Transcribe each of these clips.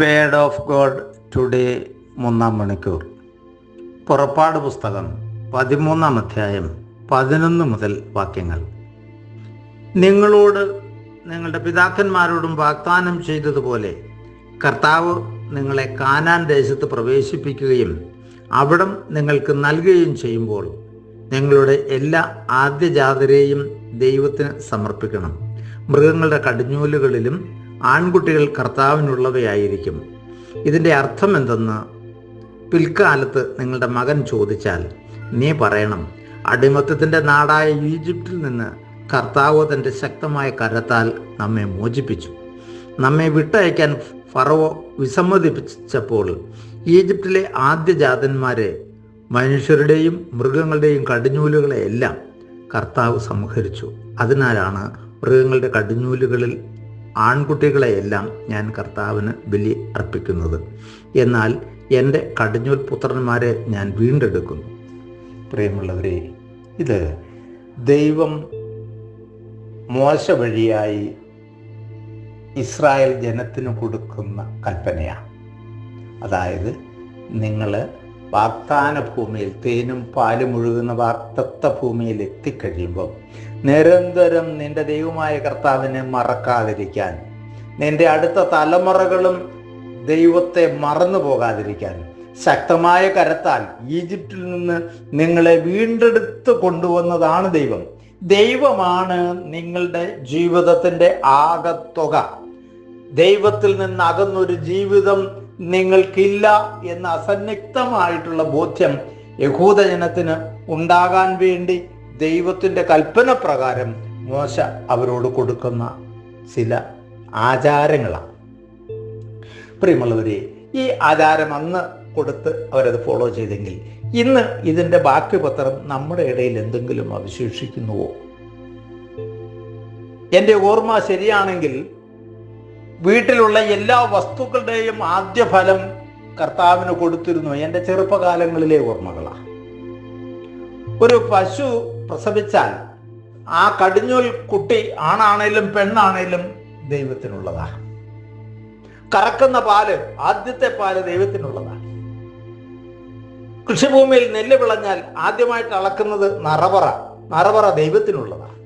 Word of God today മൂന്നാം മണിക്കൂർ. പുറപ്പാട് പുസ്തകം പതിമൂന്നാം അധ്യായം പതിനൊന്ന് മുതൽ വാക്യങ്ങൾ. നിങ്ങളോട് നിങ്ങളുടെ പിതാക്കന്മാരോടും വാഗ്ദാനം ചെയ്തതുപോലെ കർത്താവ് നിങ്ങളെ കാനാൻ ദേശത്ത് പ്രവേശിപ്പിക്കുകയും അവിടം നിങ്ങൾക്ക് നൽകുകയും ചെയ്യുമ്പോൾ നിങ്ങളുടെ എല്ലാ ആദ്യജാതരെയും ദൈവത്തിന് സമർപ്പിക്കണം. മൃഗങ്ങളുടെ കടിഞ്ഞൂലുകളിലും ആൺകുട്ടികൾ കർത്താവിനുള്ളവയായിരിക്കും. ഇതിന്റെ അർത്ഥം എന്തെന്ന് പിൽക്കാലത്ത് നിങ്ങളുടെ മകൻ ചോദിച്ചാൽ നീ പറയണം അടിമത്തത്തിന്റെ നാടായ ഈജിപ്തിൽ നിന്ന് കർത്താവ് തന്റെ ശക്തമായ കരത്താൽ നമ്മെ മോചിപ്പിച്ചു. നമ്മെ വിട്ടയക്കാൻ ഫറവോ വിസമ്മതിപ്പിച്ചപ്പോൾ ഈജിപ്തിലെ ആദ്യജാതന്മാരെ മനുഷ്യരുടെയും മൃഗങ്ങളുടെയും കടിഞ്ഞൂലുകളെ എല്ലാം കർത്താവ് സംഹരിച്ചു. അതിനാലാണ് മൃഗങ്ങളുടെ കടിഞ്ഞൂലുകളിൽ ആൺകുട്ടികളെയെല്ലാം ഞാൻ കർത്താവിന് ബലി അർപ്പിക്കുന്നത്. എന്നാൽ എന്റെ കടിഞ്ഞൂൽ പുത്രന്മാരെ ഞാൻ വീണ്ടെടുക്കുന്നു. പ്രിയമുള്ളവരെ ഇത് ദൈവം മോശ വഴിയായി ഇസ്രായേൽ ജനത്തിന് കൊടുക്കുന്ന കൽപ്പനയാണ്. അതായത് നിങ്ങൾ വാഗ്ദാന ഭൂമിയിൽ തേനും പാലും ഒഴുകുന്ന വാർത്തത്ത ഭൂമിയിൽ എത്തിക്കഴിയുമ്പോൾ നിരന്തരം നിന്റെ ദൈവമായ കർത്താവിനെ മറക്കാതിരിക്കാൻ നിന്റെ അടുത്ത തലമുറകളും ദൈവത്തെ മറന്നു പോകാതിരിക്കാൻ ശക്തമായ കരത്താൽ ഈജിപ്തിൽ നിന്ന് നിങ്ങളെ വീണ്ടെടുത്ത് കൊണ്ടുവന്നതാണ് ദൈവം. ദൈവമാണ് നിങ്ങളുടെ ജീവിതത്തിന്റെ ആകത്തുക. ദൈവത്തിൽ നിന്ന് അകന്നൊരു ജീവിതം നിങ്ങൾക്കില്ല എന്ന അസന്നിഗ്ധമായിട്ടുള്ള ബോധ്യം യഹൂദജനത്തിന് ഉണ്ടാകാൻ വേണ്ടി ദൈവത്തിന്റെ കൽപ്പന പ്രകാരം മോശ അവരോട് കൊടുക്കുന്ന ചില ആചാരങ്ങളാണ്. പ്രിയമുള്ളവരെ ഈ ആചാരം അന്ന് കൊടുത്ത് അവരത് ഫോളോ ചെയ്തെങ്കിൽ ഇന്ന് ഇതിന്റെ ബാക്കി പത്രം നമ്മുടെ ഇടയിൽ എന്തെങ്കിലും അവശേഷിക്കുന്നുവോ? എന്റെ ഓർമ്മ ശരിയാണെങ്കിൽ വീട്ടിലുള്ള എല്ലാ വസ്തുക്കളുടെയും ആദ്യ ഫലം കർത്താവിന് കൊടുത്തിരുന്നു. എന്റെ ചെറുപ്പകാലങ്ങളിലെ ഓർമ്മകളാണ് ഒരു പശു പ്രസവിച്ചാൽ ആ കടിഞ്ഞൂൽ കുട്ടി ആണാണേലും പെണ്ണാണേലും ദൈവത്തിനുള്ളതാണ് കറക്കുന്ന പാൽ ആദ്യത്തെ പാൽ ദൈവത്തിനുള്ളതാണ് കൃഷിഭൂമിയിൽ നെല്ല് വിളഞ്ഞാൽ ആദ്യമായിട്ട് അളക്കുന്നത് നറവറ. നറവറ ദൈവത്തിനുള്ളതാണ്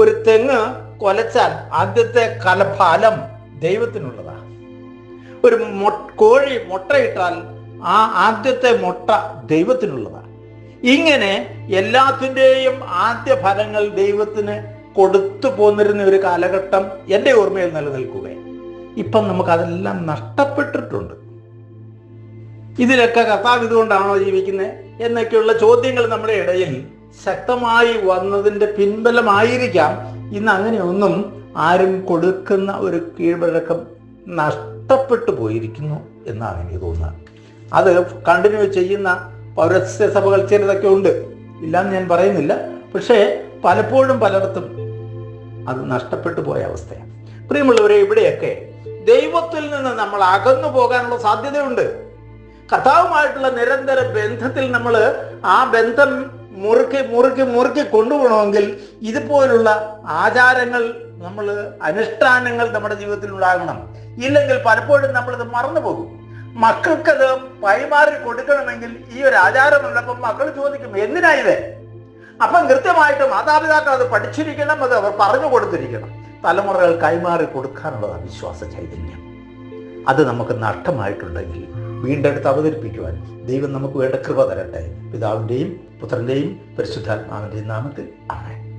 ഒരു തെങ്ങ് കൊലച്ചാൽ ആദ്യത്തെ കലഫലം ദൈവത്തിനുള്ളതാണ്. ഒരു കോഴി മുട്ടയിട്ടാൽ ആ ആദ്യത്തെ മുട്ട ദൈവത്തിനുള്ളതാണ്. ഇങ്ങനെ എല്ലാത്തിന്റെയും ആദ്യ ഫലങ്ങൾ ദൈവത്തിന് കൊടുത്തു പോന്നിരുന്ന ഒരു കാലഘട്ടം എന്റെ ഓർമ്മയിൽ നിലനിൽക്കുകയാണ്. ഇപ്പം നമുക്കതെല്ലാം നഷ്ടപ്പെട്ടിട്ടുണ്ട്. ഇതിലൊക്കെ കർത്താവ് ഇതുകൊണ്ടാണോ ജീവിക്കുന്നത് എന്നൊക്കെയുള്ള ചോദ്യങ്ങൾ നമ്മുടെ ഇടയിൽ ശക്തമായി വന്നതിന്റെ പിൻബലമായിരിക്കാം. ഇന്ന് അങ്ങനെയൊന്നും ആരും കൊടുക്കുന്ന ഒരു കീഴ്വഴക്കം നഷ്ടപ്പെട്ടു പോയിരിക്കുന്നു എന്നാണ് എനിക്ക് തോന്നുന്നത്. അത് കണ്ടിന്യൂ ചെയ്യുന്ന പൗരസ്ത്യ സഭകൾ ചിലതൊക്കെ ഉണ്ട്. ഇല്ലാന്ന് ഞാൻ പറയുന്നില്ല. പക്ഷേ പലപ്പോഴും പലയിടത്തും അത് നഷ്ടപ്പെട്ടു പോയ അവസ്ഥയാണ്. പ്രിയമുള്ളവരെ ഇവിടെയൊക്കെ ദൈവത്തിൽ നിന്ന് നമ്മൾ അകന്നു പോകാനുള്ള സാധ്യതയുണ്ട്. കർത്താവുമായിട്ടുള്ള നിരന്തര ബന്ധത്തിൽ നമ്മൾ ആ ബന്ധം മുറുക്കി മുറുക്കി മുറുക്കി കൊണ്ടുപോകണമെങ്കിൽ ഇതുപോലുള്ള ആചാരങ്ങൾ നമ്മൾ അനുഷ്ഠാനങ്ങൾ നമ്മുടെ ജീവിതത്തിൽ ഉണ്ടാകണം. ഇല്ലെങ്കിൽ പലപ്പോഴും നമ്മളിത് മറന്നു പോകും. മക്കൾക്കത് പൈമാറി കൊടുക്കണമെങ്കിൽ ഈ ഒരു ആചാരം ഉള്ളപ്പോൾ മക്കൾ ചോദിക്കും എന്തിനാ ഇത്? അപ്പം കൃത്യമായിട്ട് മാതാപിതാക്കൾ അത് പഠിച്ചിരിക്കണം അത് അവർ പറഞ്ഞു കൊടുത്തിരിക്കണം. തലമുറകൾ കൈമാറി കൊടുക്കാനുള്ളതാണ് വിശ്വാസ ചൈതന്യം. അത് നമുക്ക് നഷ്ടമായിട്ടുണ്ടെങ്കിൽ വീണ്ടെടുത്ത് അവതരിപ്പിക്കുവാൻ ദൈവം നമുക്ക് വേണ്ട കൃപ തരട്ടെ. പിതാവിന്റെയും പുത്രന്റെയും പരിശുദ്ധാത്മാവിന്റെയും നാമത്തിൽ ആണ്